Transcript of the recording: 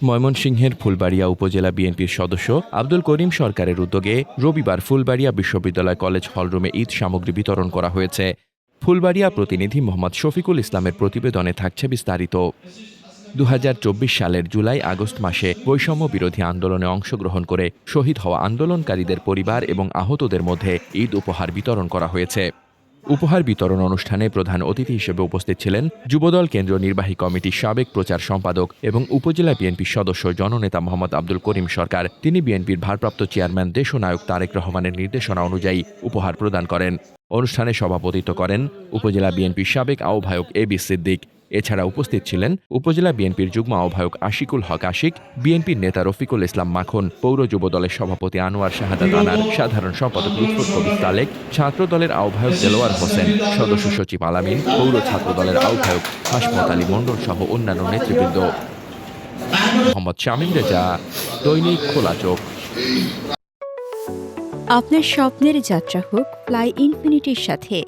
ময়মনসিংহের ফুলবাড়িয়া উপজেলা বিএনপির সদস্য আব্দুল করিম সরকারের উদ্যোগে রবিবার ফুলবাড়িয়া বিশ্ববিদ্যালয় কলেজ হলরুমে ঈদ সামগ্রী বিতরণ করা হয়েছে। ফুলবাড়িয়া প্রতিনিধি মোহাম্মদ শফিকুল ইসলামের প্রতিবেদনে থাকছে বিস্তারিত। দুহাজার চব্বিশ সালের জুলাই আগস্ট মাসে বৈষম্য বিরোধী আন্দোলনে অংশগ্রহণ করে শহীদ হওয়া আন্দোলনকারীদের পরিবার এবং আহতদের মধ্যে ঈদ উপহার বিতরণ করা হয়েছে। উপহার বিতরণ অনুষ্ঠানে প্রধান অতিথি হিসেবে উপস্থিত ছিলেন যুবদল কেন্দ্র নির্বাহী কমিটির সাবেক প্রচার সম্পাদক এবং উপজেলা বিএনপির সদস্য জননেতা মোহাম্মদ আব্দুল করিম সরকার। তিনি বিএনপির ভারপ্রাপ্ত চেয়ারম্যান দেশনায়ক তারেক রহমানের নির্দেশনা অনুযায়ী উপহার প্রদান করেন। অনুষ্ঠানে সভাপতিত্ব করেন উপজেলা বিএনপির সাবেক আহ্বায়ক এ বি সিদ্দিক। এছাড়া উপস্থিত ছিলেন উপজেলা বিএনপির যুগ্ম আহ্বায়ক আশিকুল হক আশিক, বিএনপির নেতা রফিকুল ইসলাম মাখন, পৌর যুব দলের সভাপতি আনোয়ার শাহাদাত আনার সাধারণ সম্পাদক লুৎফুত কবির তালেক, ছাত্র দলের আহ্বায়ক দেলোয়ার হোসেন, সদস্য সচিব আলামিন, পৌর ছাত্র দলের আহ্বায়ক হাসমত আলী মণ্ডল সহ অন্যান্য নেতৃবৃন্দ। মোহাম্মদ শামীম রেজা, দৈনিক খোলা চোখ। আপনার স্বপ্নের যাত্রা হোক, ফ্লাই ইনফিনিটির সাথে